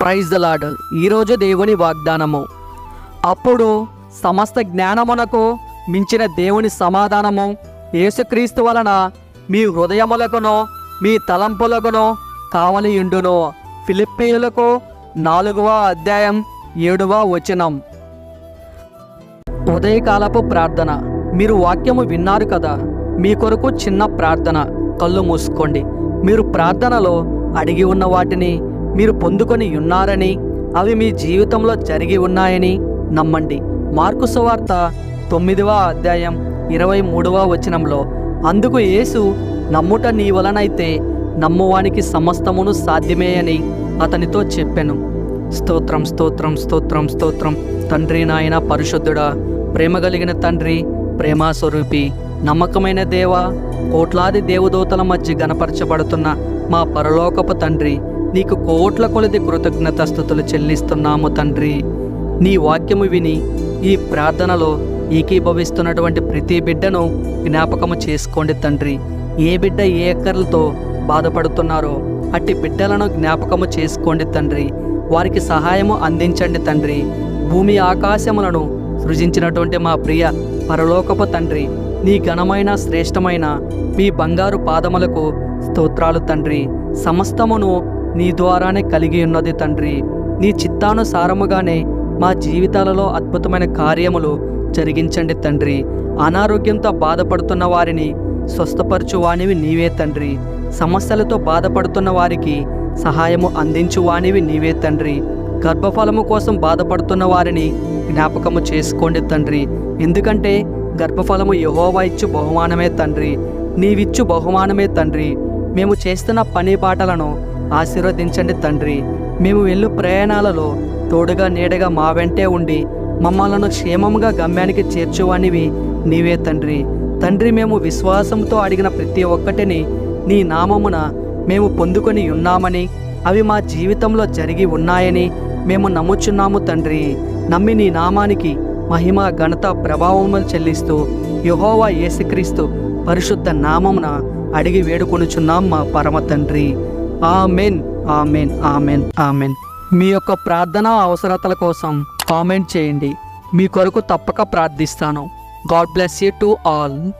Praise the lord ఈరోజు దేవుని వాగ్దానము. అప్పుడు సమస్త జ్ఞానమునకు మించిన దేవుని సమాధానము యేసుక్రీస్తు వలన మీ హృదయములకును మీ తలంపులకును కావలియుండును. ఫిలిప్పీయులకు నాలుగవ అధ్యాయం ఏడవ వచనం. ఉదయకాలపు ప్రార్థన. మీరు వాక్యము విన్నారు కదా? మీ కొరకు చిన్న ప్రార్థన. కళ్ళు మూసుకోండి. మీరు ప్రార్థనలో అడిగి ఉన్న వాటిని మీరు పొందుకొని ఉన్నారని అవి మీ జీవితంలో జరిగి ఉన్నాయని నమ్మండి. మార్కు సువార్త తొమ్మిదవ అధ్యాయం ఇరవై మూడవ వచనంలో అందుకు యేసు నమ్ముట నీ వలనైతే నమ్మువానికి సమస్తమును సాధ్యమే అని అతనితో చెప్పెను. స్తోత్రం స్తోత్రం స్తోత్రం స్తోత్రం. తండ్రి నాయన పరిశుద్ధుడా ప్రేమ కలిగిన తండ్రి ప్రేమాస్వరూపి నమ్మకమైన దేవ కోట్లాది దేవదూతల మధ్య గనపరచబడుతున్న మా పరలోకపు తండ్రి నీకు కోట్ల కొలది కృతజ్ఞత స్థుతులు చెల్లిస్తున్నాము తండ్రి. నీ వాక్యము విని ఈ ప్రార్థనలో ఏకీభవిస్తున్నటువంటి ప్రతి బిడ్డను జ్ఞాపకము చేసుకోండి తండ్రి. ఏ బిడ్డ ఏ అక్కర్లతో బాధపడుతున్నారో అట్టి బిడ్డలను జ్ఞాపకము చేసుకోండి తండ్రి. వారికి సహాయము అందించండి తండ్రి. భూమి ఆకాశములను సృజించినటువంటి మా ప్రియ పరలోకపు తండ్రి. నీ ఘనమైన శ్రేష్టమైన మీ బంగారు పాదములకు స్తోత్రాలు తండ్రి. సమస్తమును నీ ద్వారానే కలిగి ఉన్నది తండ్రి. నీ చిత్తానుసారముగానే మా జీవితాలలో అద్భుతమైన కార్యములు జరిగించండి తండ్రి. అనారోగ్యంతో బాధపడుతున్న వారిని స్వస్థపరచువానివి నీవే తండ్రి. సమస్యలతో బాధపడుతున్న వారికి సహాయము అందించువానివి నీవే తండ్రి. గర్భఫలము కోసం బాధపడుతున్న వారిని జ్ఞాపకము చేసుకోండి తండ్రి. ఎందుకంటే గర్భఫలము యహోవా ఇచ్చు బహుమానమే తండ్రి. నీవిచ్చు బహుమానమే తండ్రి. మేము చేస్తున్న పని పాటలను ఆశీర్వదించండి తండ్రి. మేము వెళ్ళు ప్రయాణాలలో తోడుగా నీడగా మా వెంటే ఉండి మమ్మలను క్షేమముగా గమ్యానికి చేర్చువానివి నీవే తండ్రి. తండ్రి మేము విశ్వాసంతో అడిగిన ప్రతి ఒక్కటిని నీ నామమున మేము పొందుకొని ఉన్నామని అవి మా జీవితంలో జరిగి ఉన్నాయని మేము నమ్ముచున్నాము తండ్రి. నమ్మి నీ నామానికి మహిమ ఘనత ప్రభావములు చెల్లిస్తూ యహోవా యేసుక్రీస్తు పరిశుద్ధ నామమున అడిగి వేడుకొనుచున్నాం మా పరమ తండ్రి. Amen amen amen amen. మీ యొక్క ప్రార్థన అవసరతల కోసం కామెంట్ చేయండి. మీ కొరకు తప్పక ప్రార్థిస్తాను. God bless you to all.